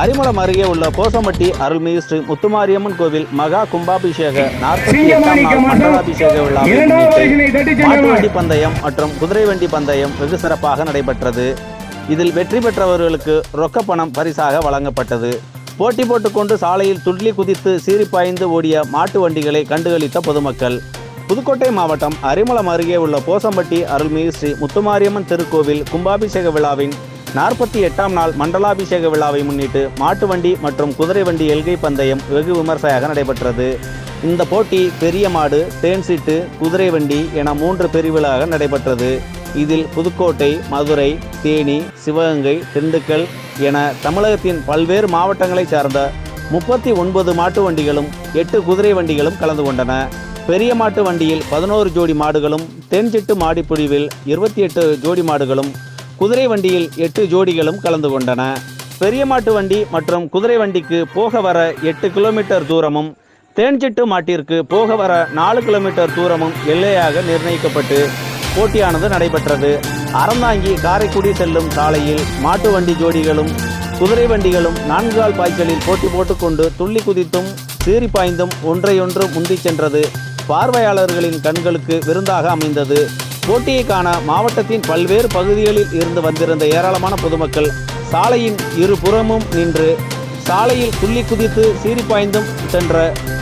அரிமளம் அருகே உள்ள கோசம்பட்டி அருள்மிகு ஸ்ரீ முத்துமாரியம்மன் கோவில் மகா கும்பாபிஷேக மண்டலாபிஷேக விழாவை இரண்டாவது முன்னிட்டு வயசினை தட்டிச் மாட்டு சென்றவர். வண்டி பந்தயம் மற்றும் குதிரை வண்டி பந்தயம் வெகு சிறப்பாக நடைபெற்றது. இதில் வெற்றி பெற்றவர்களுக்கு ரொக்க பணம் பரிசாக வழங்கப்பட்டது. போட்டி போட்டுக்கொண்டு சாலையில் துள்ளி குதித்து சீறிப்பாய்ந்து ஓடிய மாட்டு வண்டிகளை கண்டுகளித்த பொதுமக்கள். புதுக்கோட்டை மாவட்டம் அரிமளம் அருகே உள்ள போசம்பட்டி அருள்மிகு ஸ்ரீ முத்துமாரியம்மன் திருக்கோவில் கும்பாபிஷேக விழாவின் நாற்பத்தி எட்டாம் நாள் மண்டலாபிஷேக விழாவை முன்னிட்டு மாட்டு வண்டி மற்றும் குதிரை வண்டி எல்கை பந்தயம் வெகு விமர்சையாக நடைபெற்றது. இந்த போட்டி பெரிய மாடு தேன்சிட்டு குதிரை வண்டி என மூன்று பிரிவுகளாக நடைபெற்றது. இதில் புதுக்கோட்டை மதுரை தேனி சிவகங்கை திண்டுக்கல் என தமிழகத்தின் பல்வேறு மாவட்டங்களைச் சார்ந்த முப்பத்தி ஒன்பது மாட்டு வண்டிகளும் எட்டு குதிரை வண்டிகளும் கலந்து கொண்டன. பெரிய மாட்டு வண்டியில் பதினோரு ஜோடி மாடுகளும் தென்சிட்டு மாடிப்பிடிவில் இருபத்தி எட்டு ஜோடி மாடுகளும் குதிரை வண்டியில் எட்டு ஜோடிகளும் கலந்து கொண்டன. பெரிய மாட்டு வண்டி மற்றும் குதிரை வண்டிக்கு போக வர எட்டு கிலோமீட்டர் தூரமும் தேன்சிட்டு மாட்டிற்கு போக வர நாலு கிலோமீட்டர் தூரமும் எல்லையாக நிர்ணயிக்கப்பட்டு போட்டியானது நடைபெற்றது. அறந்தாங்கி காரைக்குடி செல்லும் சாலையில் மாட்டு வண்டி ஜோடிகளும் குதிரை வண்டிகளும் நான்கு கால் பாய்ச்சலில் போட்டி போட்டுக்கொண்டு துள்ளி குதித்தும் சீறி பாய்ந்தும் ஒன்றையொன்று முந்திச் சென்றது. பார்வையாளர்களின் கண்களுக்கு விருந்தாக அமைந்தது. போட்டியை காண மாவட்டத்தின் பல்வேறு பகுதிகளில் இருந்து வந்திருந்த ஏராளமான பொதுமக்கள் சாலையின் இருபுறமும் நின்று சாலையில் துள்ளி குதித்து சீறி பாய்ந்தும் சென்ற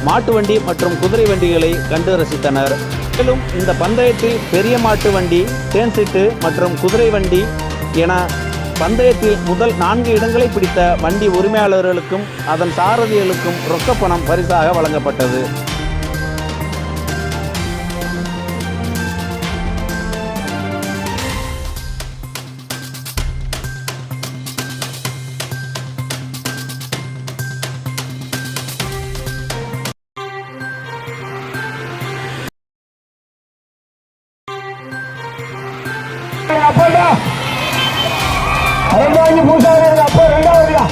மாட்டு வண்டி மற்றும் குதிரை வண்டிகளை கண்டு ரசித்தனர். மேலும் இந்த பந்தயத்தில் பெரிய மாட்டு வண்டி தேன்சிட்டு மற்றும் குதிரை வண்டி என பந்தயத்தில் முதல் நான்கு இடங்களை பிடித்த வண்டி உரிமையாளர்களுக்கும் அதன் சாரதிகளுக்கும் ரொக்கப்பணம் பரிசாக வழங்கப்பட்டது. அப்போடா ரெண்டாவது பூசாரி அப்போ ரெண்டாவதுயா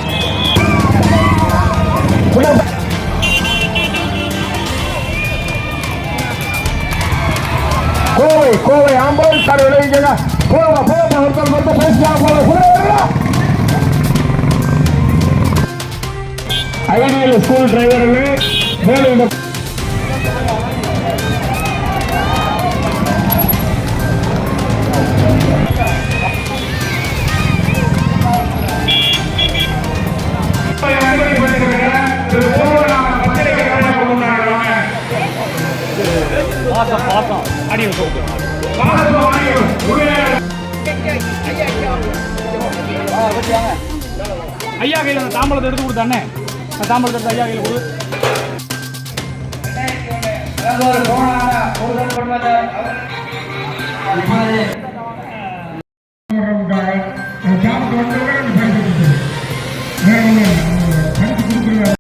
கோவை கோவை ஆம்பல் கடை விளைவிக்கங்க போங்க போங்க ஒருத்தர் மட்டும் பேசிக்கலாம் போங்க ஐடியல் ஸ்கூல் டிரைவர்கள் மேலும் பாசம் இந்த ஐயா கையில் அந்த தாம்பளத்தை எடுத்து கொடுத்தானே அந்த தாம்பளத்தை எடுத்து ஐயா கையில் கொடு. ஜாம்